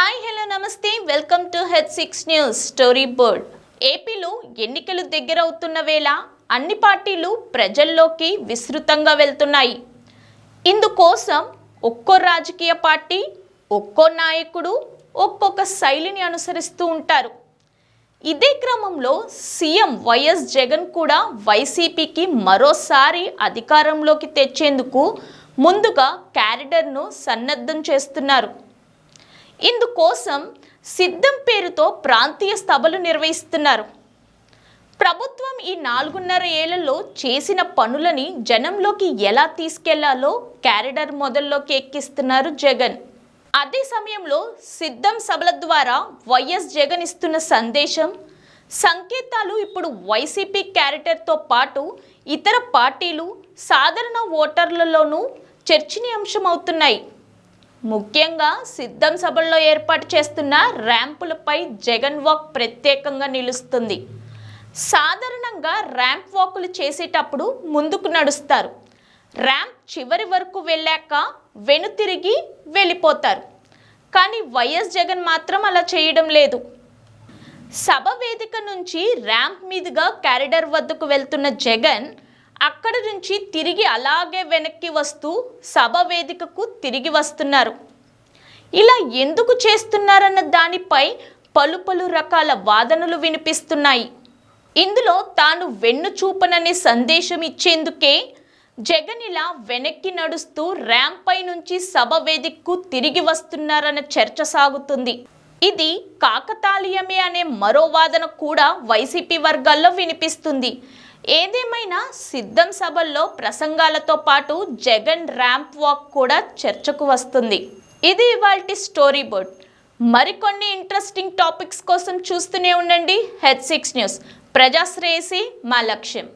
Hi hello namaste. Welcome to head six news story board. ఏపీలో ఎన్నికలు దగ్గరవుతున్న వేళ అన్ని పార్టీలు ప్రజల్లోకి విస్తృతంగా వెళ్తున్నాయి. ఇందుకోసం ఒక్కో రాజకీయ పార్టీ ఒక్కో నాయకుడు ఒక్కొక్క శైలిని అనుసరిస్తూ ఉంటారు. ఇదే క్రమంలో సీఎం వైఎస్ జగన్ కూడా వైసీపీకి మరోసారి అధికారంలోకి తెచ్చేందుకు ముందుగా క్యారిడర్ను సన్నద్ధం చేస్తున్నారు. ఇందుకోసం సిద్ధం పేరుతో ప్రాంతీయ సభలు నిర్వహిస్తున్నారు. ప్రభుత్వం ఈ నాలుగున్నర ఏళ్ళలో చేసిన పనులని జనంలోకి ఎలా తీసుకెళ్ళాలో క్యారిడర్ మొదల్లోకి ఎక్కిస్తున్నారు జగన్. అదే సమయంలో సిద్ధం సభల ద్వారా వైఎస్ జగన్ ఇస్తున్న సందేశం సంకేతాలు ఇప్పుడు వైసీపీ క్యారెక్టర్తో పాటు ఇతర పార్టీలు సాధారణ ఓటర్లలోనూ చర్చనీయాంశమవుతున్నాయి. ముఖ్యంగా సిద్ధం సభల్లో ఏర్పాటు చేస్తున్న ర్యాంపులపై జగన్ వాక్ ప్రత్యేకంగా నిలుస్తుంది. సాధారణంగా ర్యాంప్ వాకులు చేసేటప్పుడు ముందుకు నడుస్తారు. ర్యాంప్ చివరి వరకు వెళ్ళాక వెనుతిరిగి వెళ్ళిపోతారు. కానీ వైఎస్ జగన్ మాత్రం అలా చేయడం లేదు. సభ వేదిక నుంచి ర్యాంప్ మీదుగా క్యారిడర్ వద్దకు వెళ్తున్న జగన్ అక్కడ నుంచి తిరిగి అలాగే వెనక్కి వస్తూ సభ వేదికకు తిరిగి వస్తున్నారు. ఇలా ఎందుకు చేస్తున్నారన్న దానిపై పలు పలు రకాల వాదనలు వినిపిస్తున్నాయి. ఇందులో తాను వెన్ను చూపననే సందేశం ఇచ్చేందుకే జగన్ ఇలా వెనక్కి నడుస్తూ ర్యాంప్ పై నుంచి సభ వేదికకు తిరిగి వస్తున్నారన్న చర్చ సాగుతుంది. ఇది కాకతాళీయమే అనే మరో వాదన కూడా వైసీపీ వర్గాల్లో వినిపిస్తుంది. ఏదేమైనా సిద్ధం సభల్లో ప్రసంగాలతో పాటు జగన్ ర్యాంప్ వాక్ కూడా చర్చకు వస్తుంది. ఇది ఇవాల్టి స్టోరీ బోర్డ్. మరికొన్ని ఇంట్రెస్టింగ్ టాపిక్స్ కోసం చూస్తూనే ఉండండి. Head six news. ప్రజాశ్రేయసి మా లక్ష్యం.